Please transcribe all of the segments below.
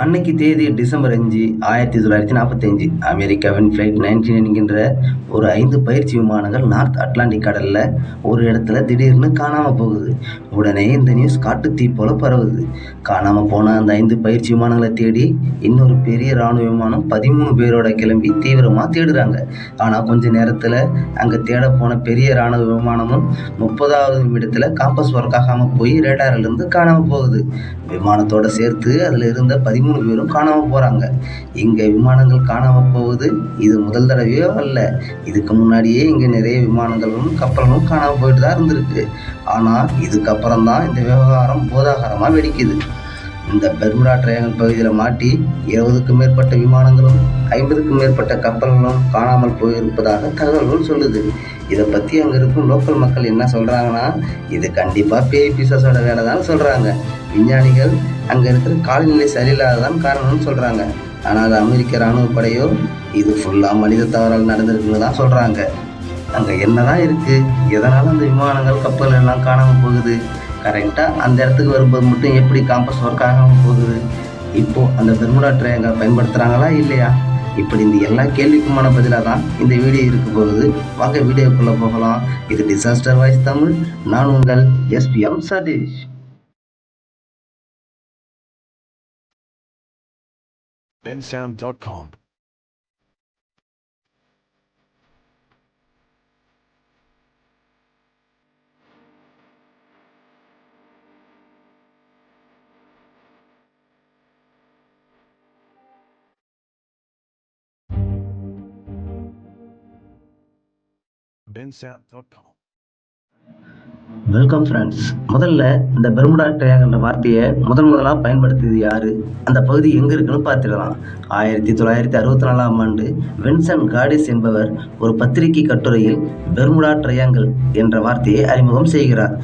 அன்னைக்கு தேதி டிசம்பர் அஞ்சு ஆயிரத்தி தொள்ளாயிரத்தி நாற்பத்தஞ்சு. அமெரிக்காவின் ஃப்ளைட் நைன்டீன் என்கின்ற ஒரு ஐந்து பயிற்சி விமானங்கள் நார்த் அட்லாண்டிக் கடலில் ஒரு இடத்துல திடீர்னு காணாமல் போகுது. உடனே இந்த நியூஸ் காட்டுத்தீ போல பரவுது. காணாமல் போன அந்த ஐந்து பயிற்சி விமானங்களை தேடி இன்னொரு பெரிய இராணுவ விமானம் பதிமூணு பேரோட கிளம்பி தீவிரமாக தேடுறாங்க. ஆனால் கொஞ்ச நேரத்தில் அங்கே தேட போன பெரிய இராணுவ விமானமும் முப்பதாவது நிமிடத்தில் காம்பஸ் ஒர்க் ஆகாமல் போய் ரேடாரிலிருந்து காணாமல் போகுது. விமானத்தோட சேர்த்து அதில் இருந்த பதி பதிமூணு பேரும் காணாமல் போகிறாங்க இங்கே விமானங்கள் காணாமல் போகுது. இது முதல் தடவையோ அல்ல. இதுக்கு முன்னாடியே இங்கே நிறைய விமானங்களும் கப்பல்களும் காணாமல் போயிட்டு தான் இருந்திருக்கு. ஆனால் இதுக்கப்புறம் தான் இந்த விவகாரம் போதாகரமாக வெடிக்குது. இந்த பெர்முடா ட்ரையாங்கல் பகுதியில் மாட்டி இருபதுக்கும் மேற்பட்ட விமானங்களும் ஐம்பதுக்கும் மேற்பட்ட கப்பல்களும் காணாமல் போயிருப்பதாக தகவல்கள் சொல்லுது. இதை பற்றி அங்கே இருக்கும் லோக்கல் மக்கள் என்ன சொல்கிறாங்கன்னா இது கண்டிப்பாக பேய் பிசாஸோட வேலை தான் சொல்கிறாங்க விஞ்ஞானிகள் அங்கே இருக்கிற காலநிலை சரியில்லாததான் காரணம்னு சொல்கிறாங்க ஆனால் அமெரிக்க இராணுவ படையோ இது ஃபுல்லாக மனித தவறால் நடந்திருக்குன்னு தான் சொல்கிறாங்க அங்கே என்னதான் இருக்குது எதனால் அந்த விமானங்கள் கப்பல் எல்லாம் காணாமல் போகுது? கரெக்டாக அந்த இடத்துக்கு வரும்போது மட்டும் எப்படி காம்பஸ் ஒர்க் ஆகாமல் போகுது? இப்போது அந்த பெர்முடா ட்ரையாங்கல் பயன்படுத்துகிறாங்களா இல்லையா? இப்படி இந்த எல்லா கேள்விக்குமான பதிலாக தான் இந்த வீடியோ இருக்க போகுது வாங்க வீடியோக்குள்ளே போகலாம். இது டிசாஸ்டர் வாய்ஸ் தமிழ். நான் உங்கள் SPM Satish. Bensound.com. Welcome friends முதல்ல இந்த பெர்முடா ட்ரையாங்கிற வார்த்தையை முதன் முதலாக பயன்படுத்தியது யார்? அந்த பகுதி எங்கே இருக்குன்னு பார்த்துடலாம் ஆயிரத்தி தொள்ளாயிரத்தி அறுபத்தி நாலாம் ஆண்டு வின்சன் காடிஸ் என்பவர் ஒரு பத்திரிகை கட்டுரையில் பெர்முடா ட்ரையாங்கல் என்ற வார்த்தையை அறிமுகம் செய்கிறார்.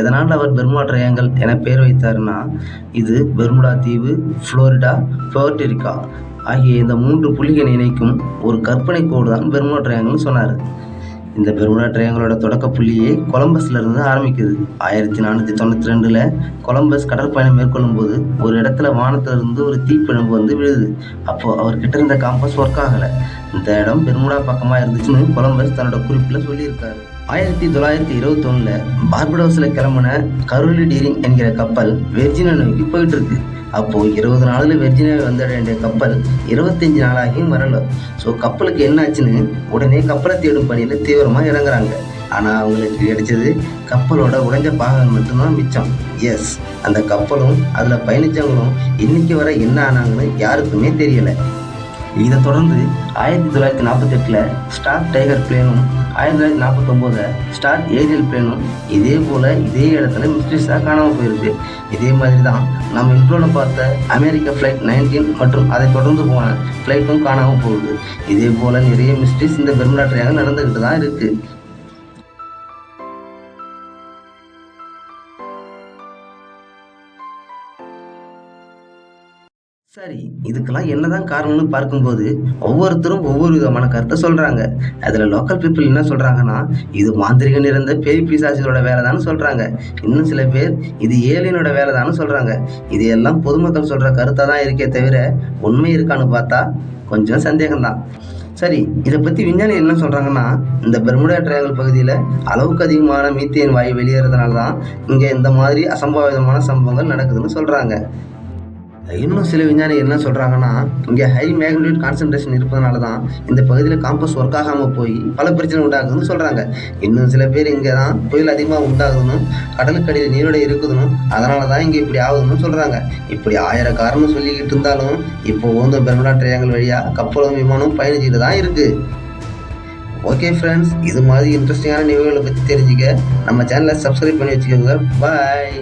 எதனால் அவர் பெர்முடா ட்ரையாங்கல் என பெயர் வைத்தார்னா இது பெர்முடா தீவு ஃப்ளோரிடா போர்டரிக்கா ஆகிய இந்த மூன்று புள்ளிகளை இணைக்கும் ஒரு கற்பனை கோடு தான் பெர்முடா ட்ரையாங்கிள்னு சொன்னார். இந்த பெர்முடா ட்ரையாங்கலோட தொடக்க புள்ளியே கொலம்பஸ்ல இருந்து ஆரம்பிக்குது. ஆயிரத்தி நானூற்றி தொண்ணூற்றி ரெண்டில் கொலம்பஸ் கடற்பயணம் மேற்கொள்ளும் போது ஒரு இடத்துல வானத்துல இருந்து ஒரு தீப்பிழம்பு வந்து விழுது. அப்போ அவர்கிட்ட இருந்த காம்பஸ் ஒர்க் ஆகலை. இந்த இடம் பெர்முடா பக்கமாக இருந்துச்சுன்னு கொலம்பஸ் தன்னோட குறிப்பில் சொல்லியிருக்காரு. ஆயிரத்தி தொள்ளாயிரத்தி இருபத்தொன்னில் பார்படோஸில் கிளம்புன கருளி டீரிங் என்கிற கப்பல் வெர்ஜினா நோக்கி போயிட்டு இருக்கு. அப்போது இருபது நாளில் வெர்ஜினியாவை வந்தடைய வேண்டிய கப்பல் இருபத்தஞ்சி நாளாகியும் வரல. ஸோ கப்பலுக்கு என்னாச்சுன்னு உடனே கப்பலை தேடும் பணியில் தீவிரமாக இறங்குறாங்க. ஆனால் அவங்களுக்கு கிடைச்சது கப்பலோட உடைஞ்ச பாகங்கள் மட்டும்தான் மிச்சம். எஸ் அந்த கப்பலும் அதில் பயணித்தவங்களும் இன்னைக்கு வர என்ன ஆனாங்கன்னு யாருக்குமே தெரியலை. இதை தொடர்ந்து ஆயிரத்தி தொள்ளாயிரத்தி நாற்பத்தெட்டில் ஸ்டார் டைகர் பிளேனும் ஆயிரத்தி தொள்ளாயிரத்தி நாற்பத்தொம்போதில் ஸ்டார் ஏரியல் பிளேனும் இதே போல் இதே இடத்துல மிஸ்ட்ரிஸாக காணாமல் போயிருக்கு இதே மாதிரி தான் நம்ம இன்ட்ரோவில் பார்த்த அமெரிக்க ஃப்ளைட் நைன்டீன் மற்றும் அதை தொடர்ந்து போன ஃப்ளைட்டும் காணாமல் போகுது. இதே போல் நிறைய மிஸ்ட்ரிஸ் இந்த பெர்முடா நடந்துக்கிட்டு தான் இருக்குது சரி இதுக்கெல்லாம் என்னதான் காரணம்னு பார்க்கும்போது ஒவ்வொருத்தரும் ஒவ்வொரு விதமான கருத்தை சொல்றாங்க. அதுல லோக்கல் பீப்புள் என்ன சொல்றாங்கன்னா இது மாந்திரிக நிறைந்த பேய் பிசாசிகளோட வேலை தான் சொல்றாங்க. இன்னும் சில பேர் இது ஏலியனோட வேலை தான் சொல்றாங்க. இது எல்லாம் பொதுமக்கள் சொல்ற கருத்தா தான் இருக்கே தவிர உண்மை இருக்கான்னு பார்த்தா கொஞ்சம் சந்தேகம்தான். சரி இதை பற்றி விஞ்ஞானி என்ன சொல்கிறாங்கன்னா இந்த பெர்முடா ட்ரையாங்கல் பகுதியில் அளவுக்கு அதிகமான மீத்தேன் வாயு வெளியேறதுனால தான் இங்கே இந்த மாதிரி அசம்பாவிதமான சம்பவங்கள் நடக்குதுன்னு சொல்கிறாங்க இன்னும் சில விஞ்ஞானிகள் என்ன சொல்கிறாங்கன்னா இங்கே ஹை மேக்னிடியூட் கான்சன்ட்ரேஷன் இருப்பதனால தான் இந்த பகுதியில் காம்பஸ் ஒர்க் ஆகாமல் போய் பல பிரச்சனை உண்டாகுதுன்னு சொல்கிறாங்க இன்னும் சில பேர் இங்கே தான் புயல் அதிகமாக உண்டாகுதுன்னு கடலுக்கடியில் நீரோட இருக்குதுன்னு அதனால தான் இங்கே இப்படி ஆகுதுன்னு சொல்கிறாங்க இப்படி ஆயிரம் காரணம் சொல்லிக்கிட்டு இருந்தாலும் இப்போ இந்த பெர்மடா ட்ரையாங்கல் வழியாக கப்பலும் விமானம் பயணிச்சுட்டு தான் இருக்குது ஓகே ஃப்ரெண்ட்ஸ் இது மாதிரி இன்ட்ரெஸ்டிங்கான நிகழ்வுகளை பற்றி தெரிஞ்சுக்க நம்ம சேனலை சப்ஸ்கிரைப் பண்ணி வச்சுக்கோங்க. பாய்